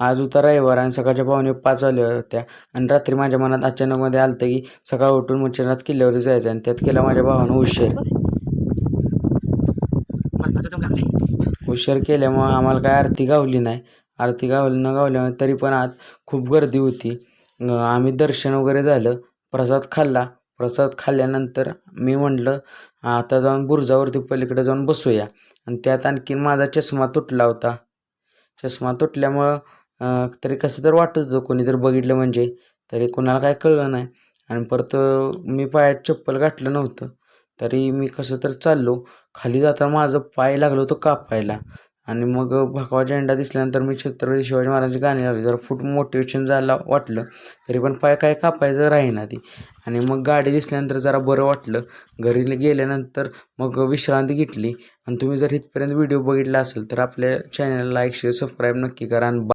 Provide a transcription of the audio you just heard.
आज होता रविवार आणि सकाळच्या पावणे पाच आल्या होत्या. आणि रात्री माझ्या मनात अचानकमध्ये आलं की सकाळ उठून मच्छरनाथ किल्ल्यावर जायचं आणि त्यात केला माझ्या भावानं उशीर. उशीर केल्यामुळं आम्हाला काय आरती गावली नाही. आरती गावली न गावल्यामुळे तरी पण आज खूप गर्दी होती. आम्ही दर्शन वगैरे झालं. प्रसाद खाल्ला. प्रसाद खाल्ल्यानंतर मी म्हटलं आता जाऊन बुरुजावरती पलीकडे जाऊन बसूया. आणि त्यात आणखीन माझा चष्मा तुटला होता. चष्मा तुटल्यामुळं तरी कसं तर वाटत होतं कोणी जर बघितलं म्हणजे तरी कोणाला काय कळलं नाही. आणि परत मी पायात चप्पल घातलं नव्हतं. तरी मी कसं तर चाललो. खाली जाताना माझं पाय लागलं होतं कापायला. आणि मग भगवा झेंडा दिसल्यानंतर मी छत्रपती शिवाजी महाराजांची गाणी लावली. जरा फूट मोटिवेशन जायला वाटलं तरी पण पाय काय कापायचं राहीना ती. आणि मग गाडी दिसल्यानंतर जरा बरं वाटलं. घरी गेल्यानंतर मग विश्रांती घेतली. आणि तुम्ही जर इथपर्यंत व्हिडिओ बघितला असेल तर आपल्या चॅनलला लाईक शेअर सबस्क्राईब नक्की करा. आणि